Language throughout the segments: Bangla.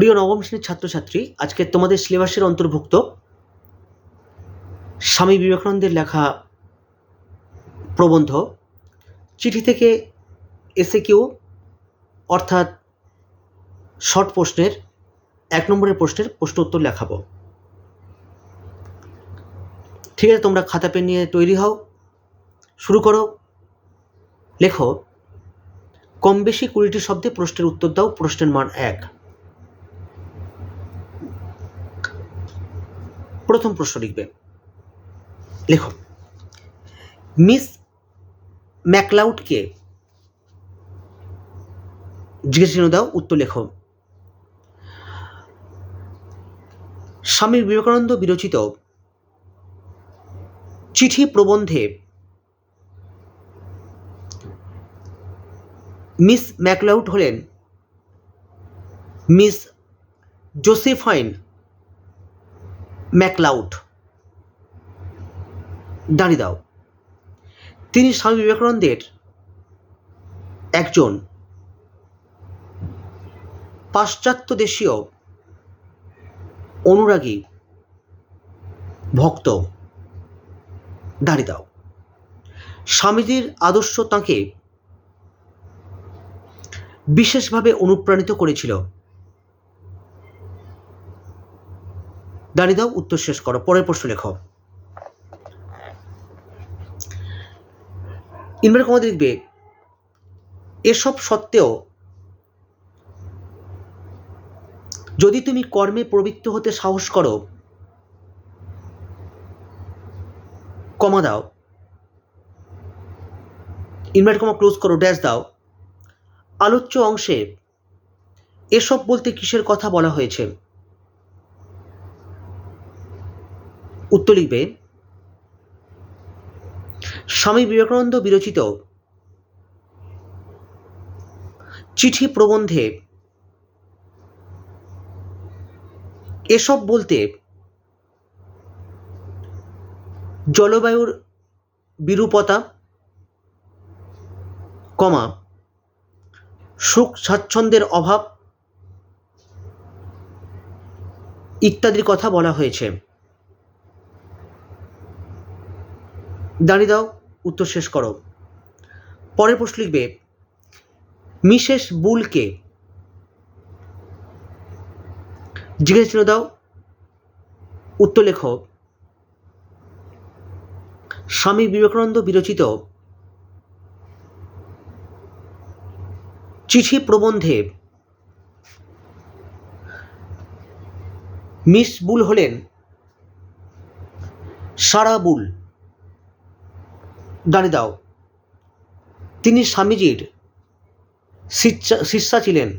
প্রিয় নবম শ্রেণির ছাত্রছাত্রী, আজকে তোমাদের সিলেবাসের অন্তর্ভুক্ত স্বামী বিবেকানন্দের লেখা প্রবন্ধ। চিঠি থেকে এসে কেউ অর্থাৎ শর্ট প্রশ্নের, এক নম্বরের প্রশ্নের প্রশ্ন উত্তর লেখাবো। ঠিক আছে, তোমরা খাতা পেন নিয়ে তৈরি হও। শুরু করো। লেখো কম বেশি কুড়িটি শব্দে প্রশ্নের উত্তর দাও, প্রশ্নের মান এক। প্রথম প্রশ্ন লিখবে। লেখো। মিস ম্যাকলাউডকে জিজ্ঞেস দাও, উত্তর লেখো। স্বামী বিবেকানন্দ বিরচিত চিঠি প্রবন্ধে মিস ম্যাকলাউড হলেন মিস জোসেফাইন ম্যাকলাউড। দাঁড়িয়ে দাও। তিনি স্বামী বিবেকানন্দের একজন পাশ্চাত্য দেশীয় অনুরাগী ভক্ত। দাঁড়িয়ে দাও। স্বামীজির আদর্শ তাঁকে বিশেষভাবে অনুপ্রাণিত করেছিল। দাঁড়িয়ে দাও, উত্তর শেষ করো, পরের প্রশ্ন লেখো। ইনভার্ট কমা লিখবে, এসব সত্ত্বেও যদি তুমি কর্মে প্রবৃত্ত হতে সাহস করো, কমা দাও। ইনভার্ট কমা ক্লোজ করো, ড্যাশ দাও। আলোচ্য অংশে এসব বলতে কিসের কথা বলা হয়েছে? উত্তর লিখবে, স্বামী বিবেকানন্দ বিরচিত চিঠি প্রবন্ধে এসব বলতে জলবায়ুর বিরূপতা, কমা, সুখ স্বাচ্ছন্দ্যের অভাব ইত্যাদির কথা বলা হয়েছে। দাঁড়িয়ে দাও, উত্তর শেষ করো। পরের প্রশ্ন লিখবে, মিসেস বুলকে জিজ্ঞেস দাও, উত্তর লেখো, স্বামী বিবেকানন্দ বিরচিত চিঠি প্রবন্ধে মিস বুল হলেন সারা বুল। দাঁড়িয়ে দাও। তিনি স্বামীজির শিষ্যা ছিলেন।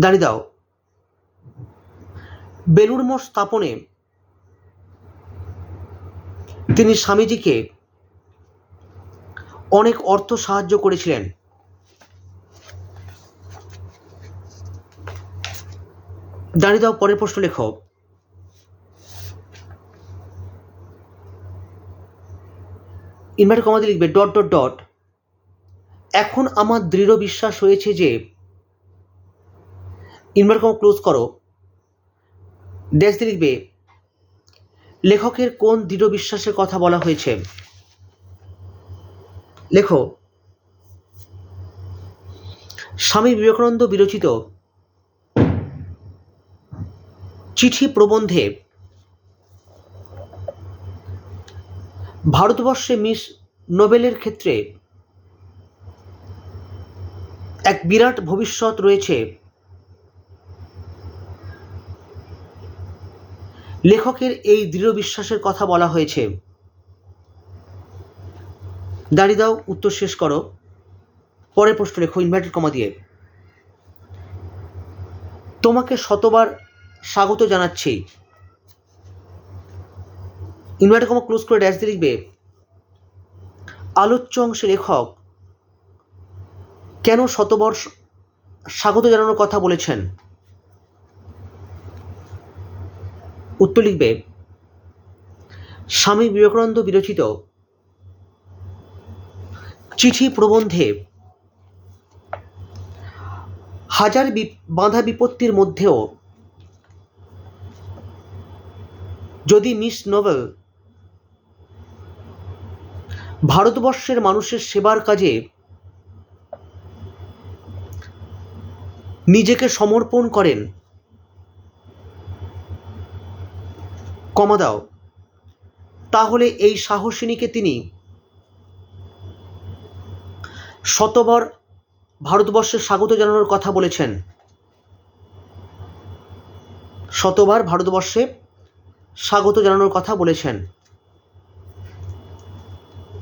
দাঁড়িয়ে দাও। বেলুড় মঠ স্থাপনে তিনি স্বামীজিকে অনেক অর্থ সাহায্য করেছিলেন। দাঁড়িয়ে দাও, পরের প্রশ্ন লেখো। ইনভার্ট কমাতে লিখবে ডট ডট ডট এখন আমার দৃঢ় বিশ্বাস হয়েছে যে ইনভার্ট কমা ক্লোজ করো। ড্যাশ দিয়ে লিখবে, লেখকের কোন দৃঢ় বিশ্বাসের কথা বলা হয়েছে? লেখো, স্বামী বিবেকানন্দ বিরচিত চিঠি প্রবন্ধে ভারতবর্ষে মিস নোবেলের ক্ষেত্রে এক বিরাট ভবিষ্যৎ রয়েছে। লেখকের এই দৃঢ় বিশ্বাসের কথা বলা হয়েছে। দাঁড়িয়ে দাও, উত্তর শেষ করো। পরের প্রশ্ন লেখো ইনভার্টেড কমা দিয়ে। তোমাকে শতবার স্বাগত জানাচ্ছি। ইনভার্টেড কমা ক্লোজ করে ড্যাশ দিয়ে লিখবে আলোচ্য অংশে লেখক কেন শতবর্ষ স্বাগত জানানোর কথা বলেছেন? উত্তর লিখবে, স্বামী বিবেকানন্দ বিরচিত চিঠি প্রবন্ধে হাজার বাধা বিপত্তির মধ্যেও যদি মিস নোবেল ভারতবর্ষের মানুষের সেবার কাজে নিজেকে সমর্পণ করেন। কমা দাও। তাহলে এই সাহসিনীকে তিনি শতবার ভারতবর্ষে স্বাগত জানানোর কথা বলেছেন। শতবার ভারতবর্ষে স্বাগত জানানোর কথা বলেছেন।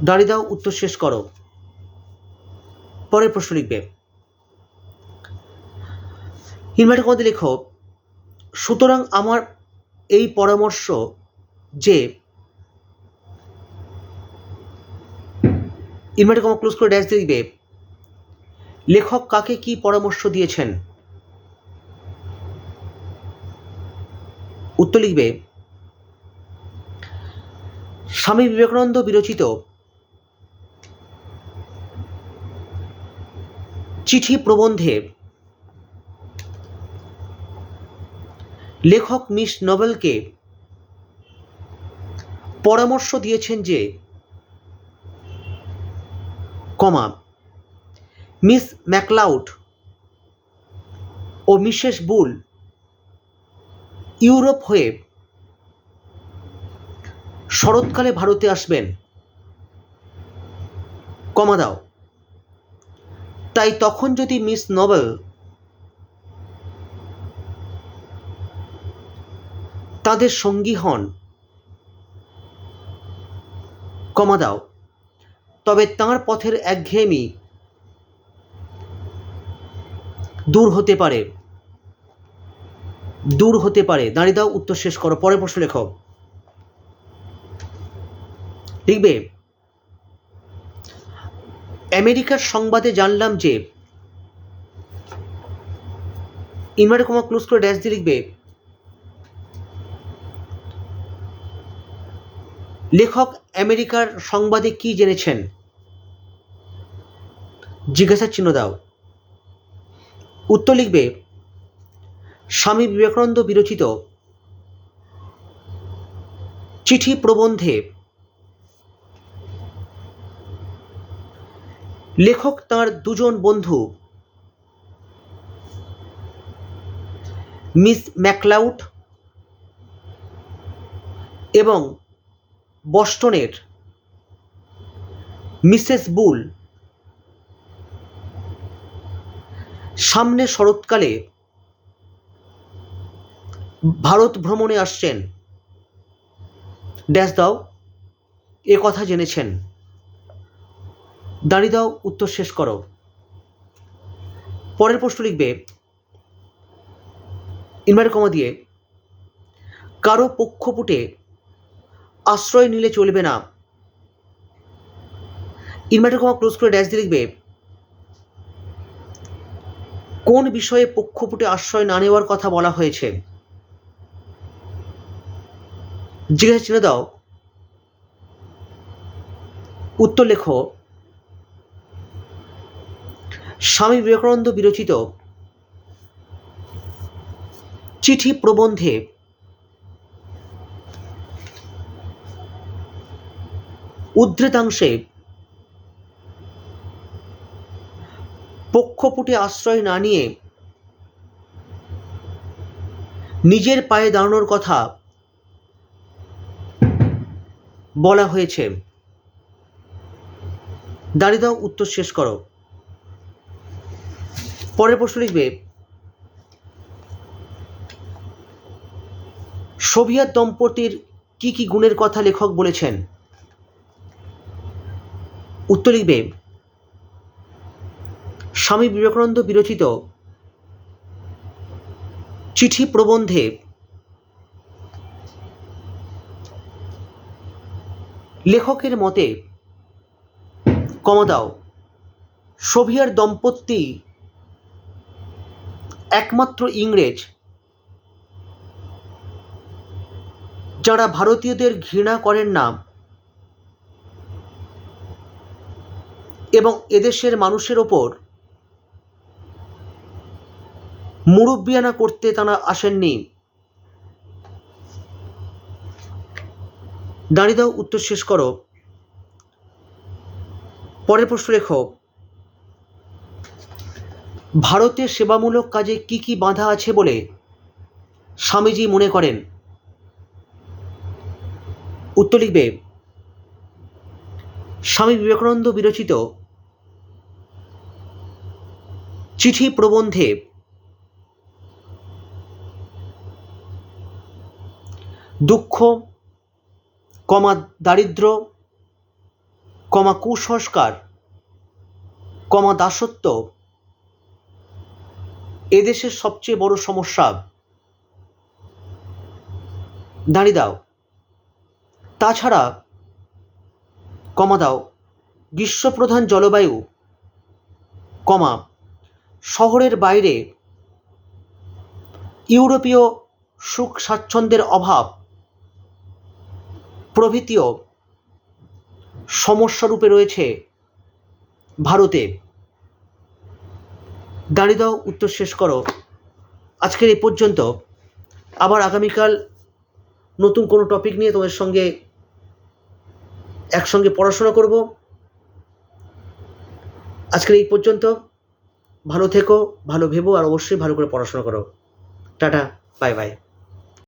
দাঁড়িয়ে দাও, উত্তর শেষ করো। পরের প্রশ্ন লিখবে। ইনভার্টার মধ্যে লেখো, সুতরাং আমার এই পরামর্শ যে ইনভার্টার কমা ক্লোজ করে ড্যাশ দিয়ে লেখক কাকে কি পরামর্শ দিয়েছেন উত্তর লিখবে, স্বামী বিবেকানন্দ বিরচিত চিঠি প্রবন্ধে লেখক মিস নোবেলকে পরামর্শ দিয়েছেন যে, কমা, মিস ম্যাকলাউড ও মিসেস বুল ইউরোপ হয়ে শরৎকালে ভারতে আসবেন। কমা দাও। তাই তখন যদি মিস নোবেল তাদের সঙ্গী হন কমা দাও। তবে তাঁর পথের একঘেয়েমি দূর হতে পারে। দূর হতে পারে। দাঁড়িয়ে দাও উত্তর শেষ করো। পরে প্রশ্ন লেখো। লিখবে আমেরিকার সংবাদে জানলাম যে, ইনভার্টার কমা ক্লোজ করে ড্যাশ দিয়ে লিখবে, লেখক আমেরিকার সংবাদে কি জেনেছেন? জিজ্ঞাসার চিহ্ন দাও। উত্তর লিখবে, স্বামী বিবেকানন্দ বিরচিত চিঠি প্রবন্ধে লেখক তার দুজন বন্ধু। মিস ম্যাকলাউড এবং বস্টনের মিসেস বুল সামনে শরৎকালে ভারত ভ্রমণে আসছেন। ড্যাশ দাও, এ কথা জেনেছেন। দাঁড়িয়ে দাও, উত্তর শেষ করো। পরের প্রশ্ন লিখবে ইনভার্টার কমা দিয়ে, কারও পক্ষপুটে আশ্রয় নিলে চলবে না। ইনভার্টার কমা ক্লোজ করে ড্যাশ দিয়ে লিখবে, কোন বিষয়ে পক্ষপুটে আশ্রয় না নেওয়ার কথা বলা হয়েছে? জিজ্ঞাসা চিনে দাও। উত্তর লেখো স্বামী বিবেকানন্দ বিরচিত চিঠি প্রবন্ধে উদ্ধৃতাংশে পক্ষপুটে আশ্রয় না নিয়ে নিজের পায়ে দাঁড়ানোর কথা বলা হয়েছে। দাঁড়িয়ে দাও উত্তর শেষ করো। পরের প্রশ্ন লিখবে। সোভিয়েত দম্পতির কি কি গুণের কথা লেখক বলেছেন? উত্তর লিখবে, স্বামী বিবেকানন্দ বিরচিত চিঠি প্রবন্ধে লেখকের মতে, কমা দাও সোভিয়ার দম্পতি একমাত্র ইংরেজ। যারা ভারতীয়দের ঘৃণা করেন না এবং এদেশের মানুষের ওপর মুরব্বিয়ানা করতে তারা আসেননি। দাঁড়িয়ে দাও, উত্তর শেষ করো। পরের প্রশ্ন লেখো। ভারতের সেবামূলক কাজে কি কি বাধা আছে বলে স্বামীজি মনে করেন? উত্তর লিখবে, স্বামী বিবেকানন্দ বিরচিত চিঠি প্রবন্ধে, দুঃখ, কমা দারিদ্র, কমা কুসংস্কার, কমা দাসত্ব এদেশের সবচেয়ে বড় সমস্যা। দাঁড়িয়ে দাও। তাছাড়া কমা দাও। গ্রীষ্মপ্রধান জলবায়ু কমা। শহরের বাইরে ইউরোপীয় সুখ স্বাচ্ছন্দ্যের অভাব। প্রভৃতিও সমস্যারূপে রয়েছে ভারতে। দাঁড়িয়ে দাও, উত্তর শেষ করো। আজকের এই পর্যন্ত আবার আগামীকাল নতুন কোনো টপিক নিয়ে তোমাদের সঙ্গে একসঙ্গে পড়াশোনা করব। আজকের এই পর্যন্ত ভালো থেকো, ভালো ভেবো, আর অবশ্যই ভালো করে পড়াশোনা করো। Tata bye bye